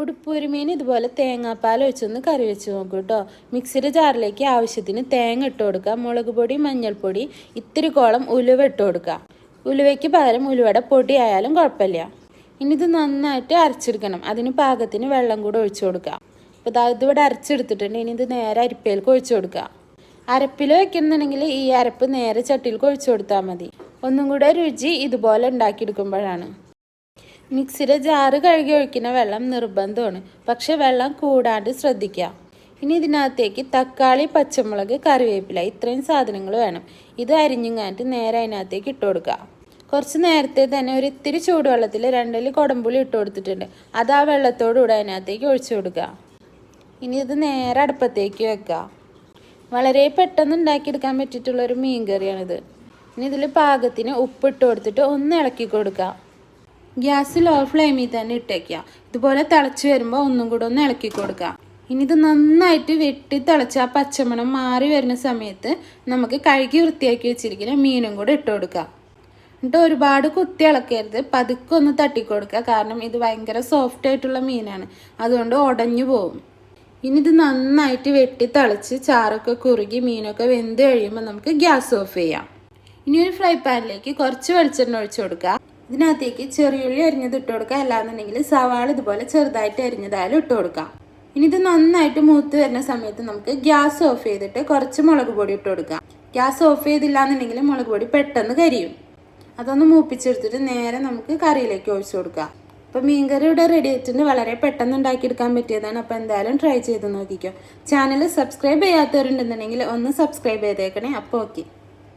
ഉടുപ്പൂരി മീൻ ഇതുപോലെ തേങ്ങാപ്പാൽ ഒഴിച്ചൊന്ന് കറി വെച്ച് നോക്കൂ കേട്ടോ മിക്സിയുടെ ജാറിലേക്ക് ആവശ്യത്തിന് തേങ്ങ ഇട്ട് കൊടുക്കുക. മുളക് പൊടി മഞ്ഞൾപ്പൊടി ഇത്തിരി കോളം ഉലുവ ഇട്ട് കൊടുക്കുക. ഉലുവയ്ക്ക് പകരം ഉലുവയുടെ പൊടി ആയാലും കുഴപ്പമില്ല. ഇനി ഇത് നന്നായിട്ട് അരച്ചെടുക്കണം. അതിന് പാകത്തിന് വെള്ളം കൂടെ ഒഴിച്ചു കൊടുക്കുക. അപ്പോൾ ദാ ഇതിവിടെ അരച്ചെടുത്തിട്ടുണ്ട്. ഇനി ഇത് നേരെ അരിപ്പയിലേക്ക് ഒഴിച്ചു കൊടുക്കുക. അരപ്പിൽ വെക്കുന്നുണ്ടെങ്കിൽ ഈ അരപ്പ് നേരെ ചട്ടിയിൽ ഒഴിച്ചു കൊടുത്താൽ മതി. ഒന്നും കൂടെ രുചി ഇതുപോലെ ഉണ്ടാക്കിയെടുക്കുമ്പോഴാണ്. മിക്സിയുടെ ജാറ് കഴുകി ഒഴിക്കുന്ന വെള്ളം നിർബന്ധമാണ്. പക്ഷെ വെള്ളം കൂടാണ്ട് ശ്രദ്ധിക്കുക. ഇനി ഇതിനകത്തേക്ക് തക്കാളി പച്ചമുളക് കറിവേപ്പില ഇത്രയും സാധനങ്ങൾ വേണം. ഇത് അരിഞ്ഞുങ്ങാണ്ട് നേരെ അതിനകത്തേക്ക് ഇട്ട് കൊടുക്കുക. കുറച്ച് നേരത്തെ തന്നെ ഒരു ഇത്തിരി ചൂടുവെള്ളത്തിൽ രണ്ടൽ കുടമ്പുളി ഇട്ട് കൊടുത്തിട്ടുണ്ട്. അത് ആ വെള്ളത്തോടുകൂടെ അതിനകത്തേക്ക് ഒഴിച്ചു കൊടുക്കുക. ഇനി ഇത് നേരെ അടുപ്പത്തേക്ക് വെക്കുക. വളരെ പെട്ടെന്ന് ഉണ്ടാക്കിയെടുക്കാൻ പറ്റിയിട്ടുള്ള ഒരു മീൻ കറിയാണിത് ഇനി ഇതിൽ പാകത്തിന് ഉപ്പിട്ട് കൊടുത്തിട്ട് ഒന്ന് ഇളക്കി കൊടുക്കുക. ഗ്യാസ് ലോ ഫ്ലെയിമിൽ തന്നെ ഇട്ടേക്കുക. ഇതുപോലെ തിളച്ച് വരുമ്പോൾ ഒന്നും കൂടെ ഒന്ന് ഇളക്കി കൊടുക്കുക. ഇനി ഇത് നന്നായിട്ട് വെട്ടി തിളച്ച് ആ പച്ചമണം മാറി വരുന്ന സമയത്ത് നമുക്ക് കഴുകി വൃത്തിയാക്കി വെച്ചിരിക്കുന്ന മീനും കൂടെ ഇട്ട് കൊടുക്കുക. എന്നിട്ട് ഒരുപാട് കുത്തി ഇളക്കരുത്. പതുക്കെ ഒന്ന് തട്ടിക്കൊടുക്കുക. കാരണം ഇത് ഭയങ്കര സോഫ്റ്റ് ആയിട്ടുള്ള മീനാണ്. അതുകൊണ്ട് ഉടഞ്ഞു പോകും. ഇനി ഇത് നന്നായിട്ട് വെട്ടി തിളച്ച് ചാറൊക്കെ കുറുകി മീനൊക്കെ വെന്ത് കഴിയുമ്പോൾ നമുക്ക് ഗ്യാസ് ഓഫ് ചെയ്യാം. ഇനി ഒരു ഫ്രൈ പാനിലേക്ക് കുറച്ച് വെളിച്ചെണ്ണ ഒഴിച്ചു കൊടുക്കുക. ഇതിനകത്തേക്ക് ചെറിയുള്ളി അരിഞ്ഞത് ഇട്ട് കൊടുക്കുക. അല്ലാന്നുണ്ടെങ്കിൽ സവാള ഇതുപോലെ ചെറുതായിട്ട് അരിഞ്ഞതായാലും ഇട്ട് കൊടുക്കാം ഇനി ഇത് നന്നായിട്ട് മൂത്ത് വരുന്ന സമയത്ത് നമുക്ക് ഗ്യാസ് ഓഫ് ചെയ്തിട്ട് കുറച്ച് മുളക് പൊടി ഇട്ട് കൊടുക്കാം ഗ്യാസ് ഓഫ് ചെയ്തില്ല എന്നുണ്ടെങ്കിൽ മുളക് പൊടി പെട്ടെന്ന് കരിയും. അതൊന്ന് മൂപ്പിച്ചെടുത്തിട്ട് നേരെ നമുക്ക് കറിയിലേക്ക് ഒഴിച്ചു കൊടുക്കാം അപ്പോൾ മീൻകറി ഇവിടെ റെഡി ആയിട്ടുണ്ട്. വളരെ പെട്ടെന്ന് ഉണ്ടാക്കിയെടുക്കാൻ പറ്റിയതാണ്. അപ്പോൾ എന്തായാലും ട്രൈ ചെയ്ത് നോക്കിക്കോ. ചാനൽ സബ്സ്ക്രൈബ് ചെയ്യാത്തവരുണ്ടെന്നുണ്ടെങ്കിൽ ഒന്ന് സബ്സ്ക്രൈബ് ചെയ്തേക്കണേ. അപ്പോൾ ഓക്കെ